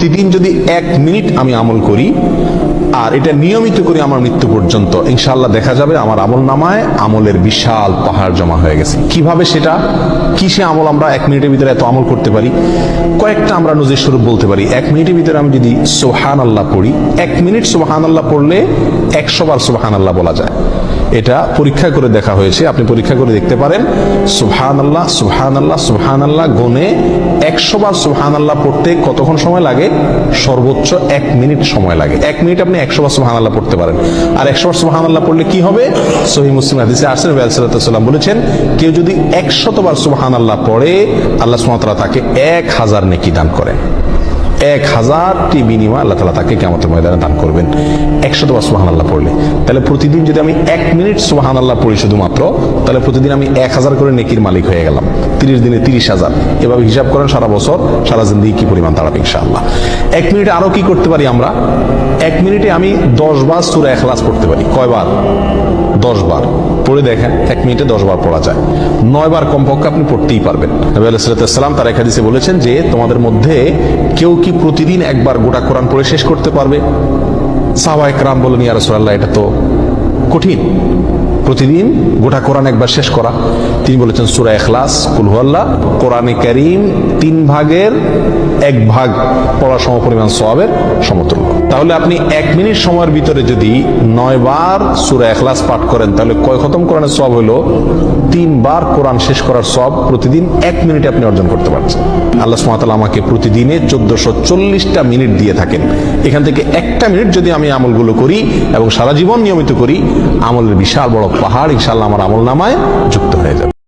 প্রতিদিন যদি এক মিনিট আমি আমল করি আর এটা নিয়মিত করি আমার মৃত্যু পর্যন্ত। ইনশাল্লাহ দেখা যাবে আমার আমল নামায় আমলের বিশাল পাহাড় জমা হয়ে গেছে। কীভাবে সেটা? কিসে আমল আমরা এক মিনিটের ভিতরে এত আমল করতে পারি? কয়েকটা আমরা নজির স্বরূপ বলতে পারি। এক মিনিটের ভিতরে আমি যদি সোহান আল্লাহ পড়ি, এক মিনিট সোহান আল্লাহ পড়লে একশো বার সোহান আল্লাহ বলা যায়। এটা পরীক্ষা করে দেখা হয়েছে। আপনি পরীক্ষা করে দেখতে পারেন সুবহান আল্লাহ সুবহান আল্লাহ সুবহান আল্লাহ গনে একশো বার সুবহান আল্লাহ পড়তে কতক্ষণ সময় লাগে? সর্বোচ্চ এক মিনিট সময় লাগে। এক মিনিট আপনি একশো বার আল্লাহ পড়তে পারেন। আর একশো বার আল্লাহ পড়লে কি হবে? সহি মুসলিম হাদিসে আসেন সাল্লাম বলেছেন, কেউ যদি একশতবার সুবহান আল্লাহ পড়ে, আল্লাহ সুমাতরা তাকে এক হাজার নেকি দান করেন। এক হাজারটি বিনিময় আল্লাহ তালা তাকে কেমন ময়দানে দান করবেন, একশত বার সুবাহান আল্লাহ পড়লে। তাহলে প্রতিদিন যদি আমি এক মিনিট সুবাহান আল্লাহ পড়ি শুধুমাত্র, তাহলে প্রতিদিন আমি এক হাজার করে নেকির মালিক হয়ে গেলাম। তিরিশ দিনে তিরিশ হাজার। এভাবে হিসাব করেন সারা বছর, সারা জিন্দিগি কি পরিমাণ দাঁড়াবে ইনশাআল্লাহ। এক মিনিটে আরও কি করতে পারি আমরা? এক মিনিটে আমি দশ বার সুরা এখলাস পড়তে পারি। কয়বার? দশ বার পড়ে দেখেন, এক মিনিটে দশ বার পড়া যায়। নয় বার কমপক্ষে আপনি পড়তেই পারবেন। নবী আলাইসালাম তার একাদিসে বলেছেন যে, তোমাদের মধ্যে কেউ কি প্রতিদিন একবার গোটা কোরআন পড়ে শেষ করতে পারবে? সাহবা একরাম বলেন, ইয়া রাসূলুল্লাহ, এটা তো কঠিন। প্রতিদিন গোটা কোরআন একবার শেষ করা। তিনি বলেছেন, সুরা এখলাস কুলহুয়াল্লাহ কোরআনে করিম তিন ভাগের এক ভাগ পড়া সমপরিমাণ সওয়াবের সমতুল্য। তাহলে আপনি এক মিনিট সময়ের ভিতরে যদি নয় বার সুরা এখলাস পাঠ করেন, তাহলে কয় খতম কোরআনের সব হলো? তিনবার কোরআন শেষ করার সব প্রতিদিন এক মিনিটে আপনি অর্জন করতে পারছেন। আল্লাহ সুমাতাল আমাকে প্রতিদিনে চোদ্দশো চল্লিশটা মিনিট দিয়ে থাকেন। এখান থেকে একটা মিনিট যদি আমি আমলগুলো করি এবং সারা জীবন নিয়মিত করি, আমলের বিশাল বড় পাহাড় ইনশাল্লাহ আমার আমল নামায় যুক্ত হয়ে যাবে।